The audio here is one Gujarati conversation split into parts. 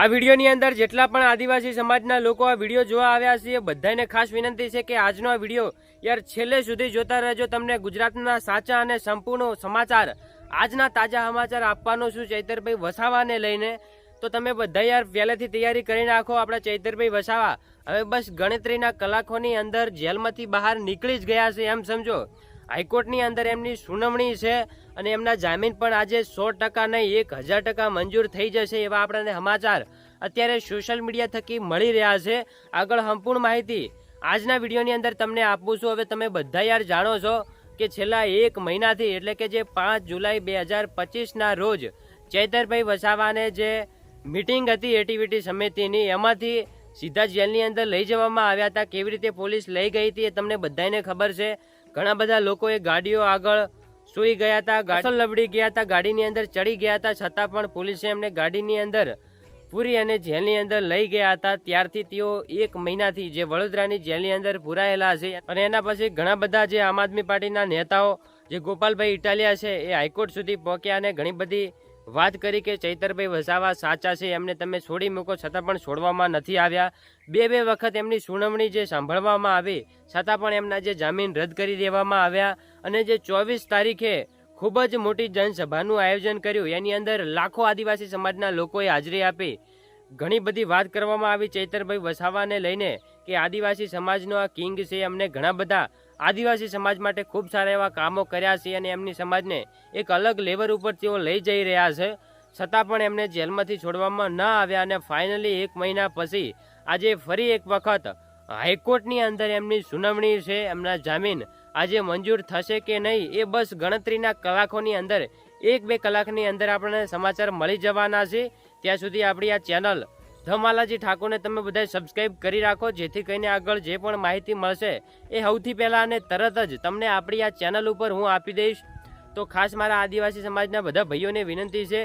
આ વિડીયોની અંદર જેટલા પણ આદિવાસી સમાજના લોકો આ વીડિયો જોવા આવ્યા છે, એ બધાને ખાસ વિનંતી છે કે આજનો આ વીડિયો યાર છેલ્લે સુધી જોતા રહેજો. તમને ગુજરાતના સાચા અને સંપૂર્ણ સમાચાર, આજના તાજા સમાચાર આપવાનો છું ચૈતરભાઈ વસાવાને લઈને. તો તમે બધા યાર પહેલેથી તૈયારી કરી નાખો આપણા ચૈતરભાઈ વસાવા. હવે બસ ગણતરીના કલાકોની અંદર જેલમાંથી બહાર નીકળી જ ગયા છે, એમ સમજો. હાઈકોર્ટની અંદર એમની સુનાવણી છે અને એમના જામીન પણ આજે સો ટકા નહીં, એક હજાર ટકા મંજૂર થઈ જશે એવા આપણને સમાચાર અત્યારે સોશિયલ મીડિયા થકી મળી રહ્યા છે. આગળ સંપૂર્ણ માહિતી આજના વિડીયોની અંદર તમને આપું છું. હવે તમે બધા યાર જાણો છો કે છેલ્લા એક મહિનાથી, એટલે કે જે પાંચ જુલાઈ બે હજાર પચીસના રોજ, ચૈતરભાઈ વસાવાને જે મિટિંગ હતી એટીવીટી સમિતિની, એમાંથી સીધા જેલની અંદર લઈ જવામાં આવ્યા હતા. કેવી રીતે પોલીસ લઈ ગઈ હતી એ તમને બધાને ખબર છે. ઘણા બધા લોકોએ ગાડીઓ આગળ સૂઈ ગયા હતા, ગાડી લબડી ગયા હતા, ગાડીની અંદર ચડી ગયા હતા, છતાં પણ પોલીસે એમને ગાડીની અંદર પૂરી અને જેલની અંદર લઈ ગયા હતા. ત્યારથી તેઓ એક મહિનાથી જે વડોદરાની જેલની અંદર પુરાયેલા છે અને એના પછી ઘણા બધા જે આમ આદમી પાર્ટીના નેતાઓ, જે ગોપાલભાઈ ઇટાલિયા છે, એ હાઈકોર્ટ સુધી પહોંચ્યા અને ઘણી બધી વાત કરી કે ચૈતરભાઈ વસાવા સાચા છે, એમને તમે છોડી મૂકો છતાં પણ છોડવામાં નથી આવ્યા. બે બે વખત એમની સુનાવણી જે સાંભળવામાં આવી, છતાં પણ એમના જે જામીન રદ કરી દેવામાં આવ્યા અને જે ચોવીસ તારીખે ખૂબ જ મોટી જનસભાનું આયોજન કર્યું, એની અંદર લાખો આદિવાસી સમાજના લોકોએ હાજરી આપી. ઘણી બધી વાત કરવામાં આવી ચૈતરભાઈ વસાવાને લઈને કે આદિવાસી સમાજનો આ કિંગ છે અમને ઘણા બધા આદિવાસી સમાજ માટે ખૂબ સારા એવા કામો કર્યા છે અને એમની સમાજને એક અલગ લેવલ ઉપર તેઓ લઈ જઈ રહ્યા છે. છતાં પણ એમને જેલમાંથી છોડવામાં ન આવ્યા અને ફાઇનલી એક મહિના પછી આજે ફરી એક વખત હાઈકોર્ટની અંદર એમની સુનાવણી છે. એમના જામીન આજે મંજૂર થશે કે નહીં એ બસ ગણતરીના કલાકોની અંદર, એક બે કલાકની અંદર આપણને સમાચાર મળી જવાના છે. ત્યાં સુધી આપણી આ ચેનલ ધમાલાજી ઠાકોરને તમે બધા સબસ્ક્રાઇબ કરી રાખો, જેથી કરીને આગળ જે પણ માહિતી મળશે એ સૌથી પહેલાં અને તરત જ તમને આપણી આ ચેનલ ઉપર હું આપી દઈશ. તો ખાસ મારા આદિવાસી સમાજના બધા ભાઈઓને વિનંતી છે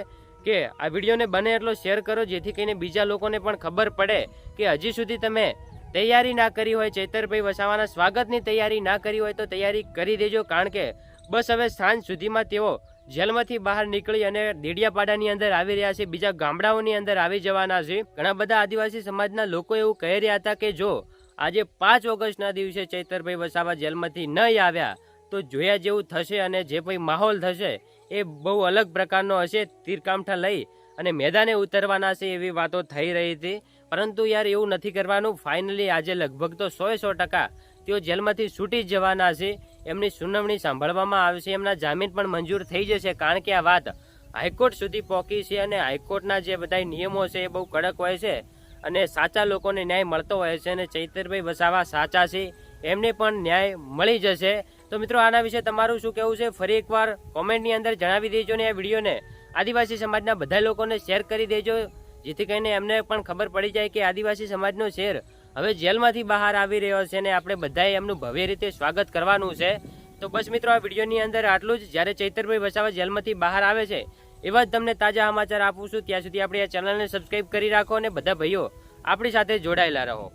કે આ વિડીયોને બને એટલો શેર કરો, જેથી કરીને બીજા લોકોને પણ ખબર પડે કે હજી સુધી તમે તૈયારી ના કરી હોય, ચૈતરભાઈ વસાવાના સ્વાગતની તૈયારી ના કરી હોય તો તૈયારી કરી દેજો, કારણ કે બસ હવે સાંજ સુધીમાં તેઓ જેલમાંથી બહાર નીકળી અને દેડિયાપાડાની અંદર આવી રહ્યા છે. બીજા ગામડાઓની અંદર આવી જવાના છે. ઘણા બધા આદિવાસી સમાજના લોકો એવું કહી રહ્યા હતા કે જો આજે પાંચ ઓગસ્ટના દિવસે ચૈતરભાઈ વસાવા જેલમાંથી નહીં આવ્યા, તો જોયા જેવું થશે અને જે ભાઈ માહોલ થશે એ બહુ અલગ પ્રકારનો હશે તીરકામઠા લઈ અને મેદાને ઉતરવાના છે એવી વાતો થઈ રહી હતી. પરંતુ યાર એવું નથી કરવાનું. ફાઇનલી આજે લગભગ તો સો સો ટકા તેઓ જેલમાંથી છૂટી જવાના છે. એમની સુનાવણી સાંભળવામાં આવશે એમના જામીન પણ મંજૂર થઈ જશે કારણ કે આ વાત હાઈકોર્ટ સુધી પહોંચી છે અને હાઈકોર્ટના જે બધા નિયમો છે એ બહુ કડક હોય છે અને સાચા લોકોને ન્યાય મળતો હોય છે અને ચૈતરભાઈ વસાવા સાચા છે, એમને પણ ન્યાય મળી જશે. તો મિત્રો, આના વિશે તમારું શું કહેવું છે? ફરી એકવાર કોમેન્ટની અંદર જણાવી દેજો ને આ વિડીયોને. આદિવાસી સમાજના બધા લોકોને શેર કરી દેજો, જેથી કરીને એમને પણ ખબર પડી જાય કે આદિવાસી સમાજનો શેર હવે જેલમાંથી બહાર આવી રહ્યો છે ને આપણે બધાએ એમનું ભવ્ય રીતે સ્વાગત કરવાનું છે. તો બસ મિત્રો, આ વિડીયોની અંદર આટલું જ. જ્યારે ચૈતરભાઈ વસાવા જેલમાંથી બહાર આવે છે, એવા જ તમને તાજા સમાચાર આપું છું. ત્યાં સુધી આપણે આ ચેનલને સબસ્ક્રાઈબ કરી રાખો અને બધા ભાઈઓ આપણી સાથે જોડાયેલા રહો.